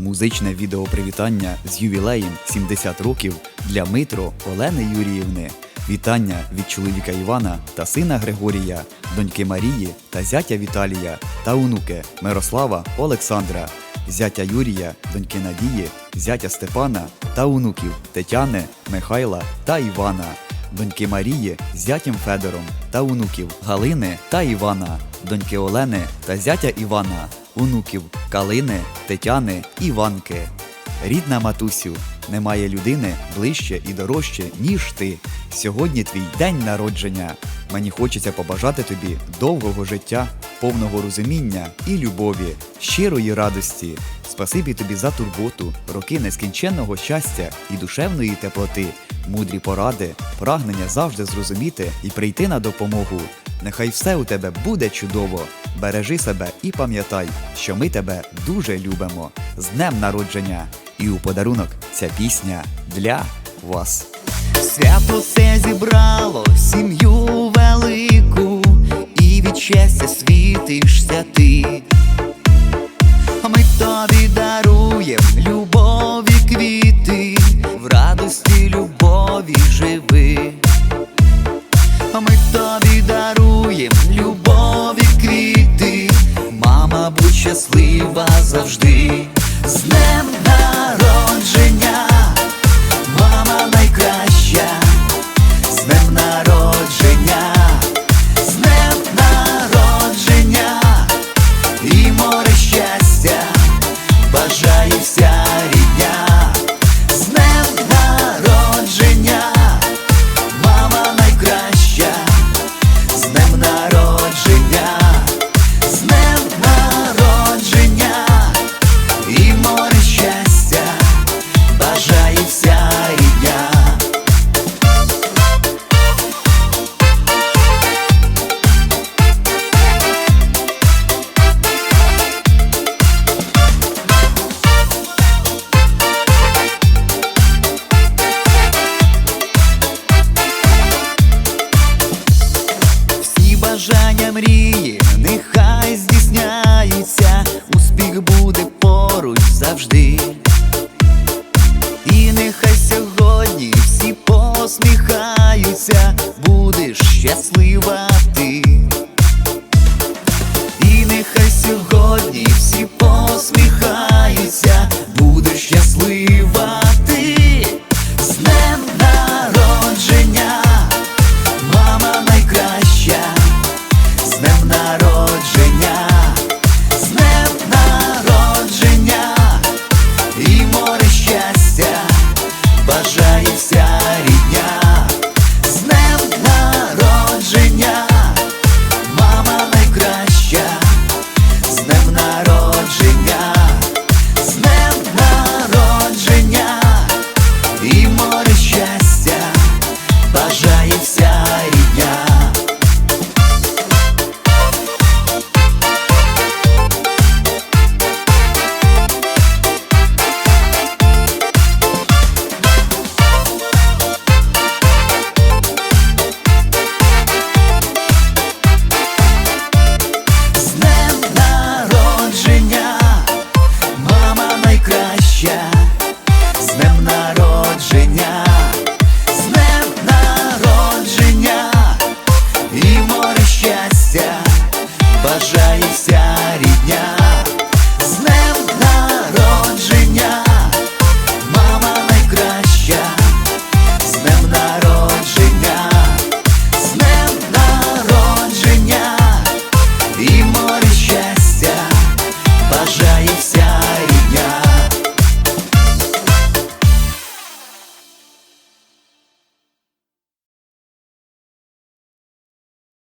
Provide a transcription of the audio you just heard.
Музичне відеопривітання з ювілеєм 70 років для Митро Олени Юріївни. Вітання від чоловіка Івана та сина Григорія, доньки Марії та зятя Віталія та онуки Мирослава Олександра, зятя Юрія, доньки Надії, зятя Степана та онуків Тетяни, Михайла та Івана, доньки Марії з зятям Федором та онуків Галини та Івана, доньки Олени та зятя Івана, онуків Калини, Тетяни, Іванки. Рідна матусю, немає людини ближче і дорожче, ніж ти. Сьогодні твій день народження. Мені хочеться побажати тобі довгого життя, повного розуміння і любові, щирої радості. Спасибі тобі за турботу, роки нескінченного щастя і душевної теплоти, мудрі поради, прагнення завжди зрозуміти і прийти на допомогу. Нехай все у тебе буде чудово. Бережи себе і пам'ятай, що ми тебе дуже любимо. З днем народження! І у подарунок ця пісня для вас. Свято все зібрало сім'ю велику, і від щастя світишся ти. Ми тобі даруєм любові квіти, в радості любові живи. Ми тобі даруєм щаслива завжди. З днем мрії, нехай здійсняються, успіх буде поруч завжди. І нехай сьогодні всі посміхаються, будеш щаслива. бажаю всярі.